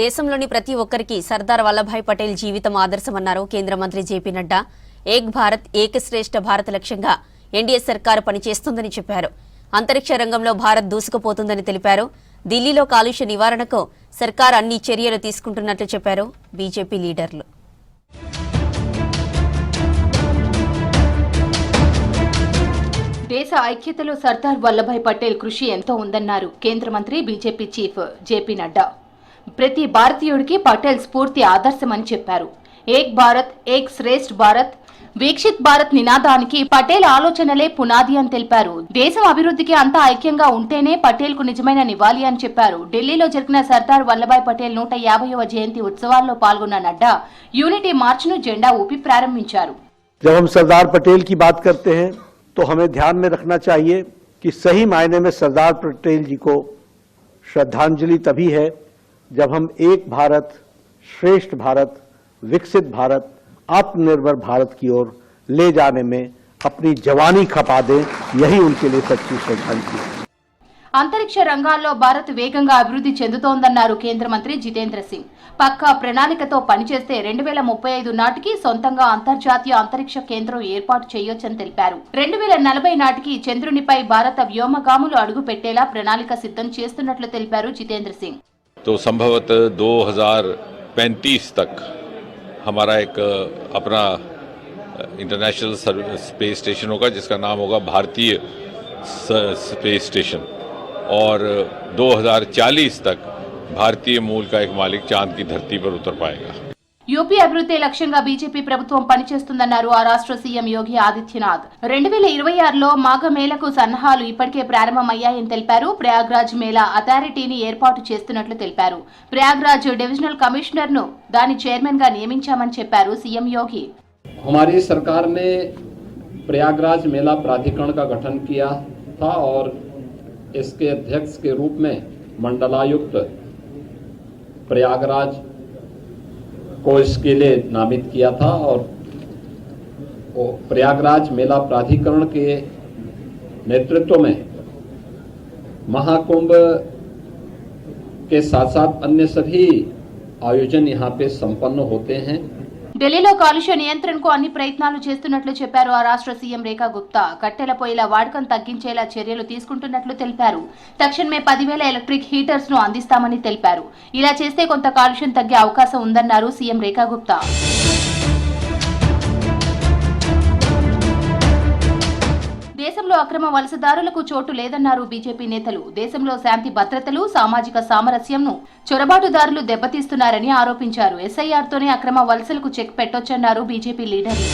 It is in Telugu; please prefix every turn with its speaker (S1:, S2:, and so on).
S1: దేశంలోని ప్రతి ఒక్కరికి సర్దార్ వల్లభాయ్ పటేల్ జీవితం ఆదర్శమన్నారు కేంద్ర మంత్రి జేపీ నడ్డా. ఏక్ భారత్ ఏకశ్రేష్ఠ భారత్ లక్ష్యంగా ఎన్డీఏ సర్కారు పనిచేస్తుందని చెప్పారు. అంతరిక్ష రంగంలో భారత్ దూసుకుపోతుందని తెలిపారు. ఢిల్లీలో కాలుష్య నివారణకు సర్కార్ అన్ని చర్యలు తీసుకుంటున్నట్లు చెప్పారు బీజేపీ లీడర్లు.
S2: దేశ ఐక్యతలో సర్దార్ వల్లభాయ్ పటేల్ కృషి ఎంతో ఉందన్నారు కేంద్ర మంత్రి బీజేపీ చీఫ్ జేపీ నడ్డా. ప్రతి భారతీయుడికి పటేల్ స్ఫూర్తి ఆదర్శమని చెప్పారు ఏక్ భారత్ ఏక్ శ్రేష్ఠ్ భారత్ వీక్షిత్ భారత్ నినాదానికి పటేల్ ఆలోచనలే పునాది అని తెలిపారు దేశం అభివృద్ధికి అంతా ఐక్యంగా ఉంటేనే పటేల్ కు నిజమైన నివాళి అని చెప్పారు ఢిల్లీలో జరిగిన సర్దార్ వల్లభాయ్ పటేల్ నూట యాభైవ జయంతి ఉత్సవాల్లో పాల్గొన్న నడ్డా యూనిటీ మార్చ్ను జెండా ఊపి ప్రారంభించారు
S3: जब हम सरदार पटेल की बात करते हैं तो हमें ध्यान में रखना चाहिए कि सही मायने में सरदार पटेल जी को श्रद्धांजलि तभी है जब हम एक भारत श्रेष्ठ भारत विकसित भारत आत्मनिर्भर भारत की ओर ले जाने में अपनी जवानी खपा दें यही उनके लिए सच्ची श्रद्धांजलि है
S2: అంతరిక్ష రంగాల్లో భారత్ వేగంగా అభివృద్ధి చెందుతోందన్నారు కేంద్ర మంత్రి జితేంద్ర సింగ్ పక్కా ప్రణాళికతో పనిచేస్తే రెండు వేల ముప్పై ఐదు నాటికి సొంతంగా అంతర్జాతీయ అంతరిక్ష కేంద్రం ఏర్పాటు చేయొచ్చని తెలిపారు రెండు వేల నలభై నాటికి చంద్రునిపై భారత వ్యోమగాములు అడుగు పెట్టేలా ప్రణాళిక సిద్ధం చేస్తున్నట్లు తెలిపారు జితేంద్ర సింగ్
S4: तो संभवतः 2035 तक हमारा एक अपना इंटरनेशनल स्पेस स्टेशन होगा, जिसका नाम होगा भारतीय स्पेस स्टेशन और 2040 तक भारतीय मूल का एक मालिक चाँद की धरती पर उतर पाएगा।
S2: యూపీ అభివృద్ధి లక్ష్యంగా బీజేపీ ప్రభుత్వం పనిచేస్తుందన్నారు ఆ రాష్ట్ర సీఎం యోగి ఆదిత్యనాథ్ రెండు వేల ఇరవై ఆరులో మాఘ మేళకు సన్నాహాలు ఇప్పటికే ప్రారంభమయ్యాయని తెలిపారు ప్రయాగ్రాజ్ మేళా అథారిటీని ఏర్పాటు చేస్తున్నట్లు తెలిపారు ప్రయాగ్రాజ్ డివిజనల్ కమిషనర్ ను దాని చైర్మన్ గా నియమించామని చెప్పారు సీఎం యోగి
S5: हमारी सरकार ने प्रयागराज मेला प्राधिकरण का गठन किया था और इसके अध्यक्ष के रूप में मंडलायुक्त प्रयागराज को इसके लिए नामित किया था और प्रयागराज मेला प्राधिकरण के नेतृत्व में महाकुंभ के साथ साथ अन्य सभी आयोजन यहाँ पे संपन्न होते हैं।
S2: ఢిల్లీలో కాలుష్య నియంత్రణకు అన్ని ప్రయత్నాలు చేస్తున్నట్లు చెప్పారు ఆ రాష్ట్ర సీఎం రేఖా గుప్తా. కట్టెల పొయ్యిల వాడకం తగ్గించేలా చర్యలు తీసుకుంటున్నట్లు తెలిపారు. తక్షణమే పదివేల ఎలక్ట్రిక్ హీటర్స్ను అందిస్తామని తెలిపారు. ఇలా చేస్తే కొంత కాలుష్యం తగ్గే అవకాశం ఉందన్నారు సీఎం రేఖా గుప్తా. దేశంలో అక్రమ వలసదారులకు చోటు లేదన్నారు బీజేపీ నేతలు. దేశంలో శాంతి భద్రతలు సామాజిక సామరస్యంను చొరబాటుదారులు దెబ్బతీస్తున్నారని ఆరోపించారు. ఎస్ఐఆర్తోనే అక్రమ వలసలకు చెక్ పెట్టొచ్చన్నారు బీజేపీ లీడర్లు.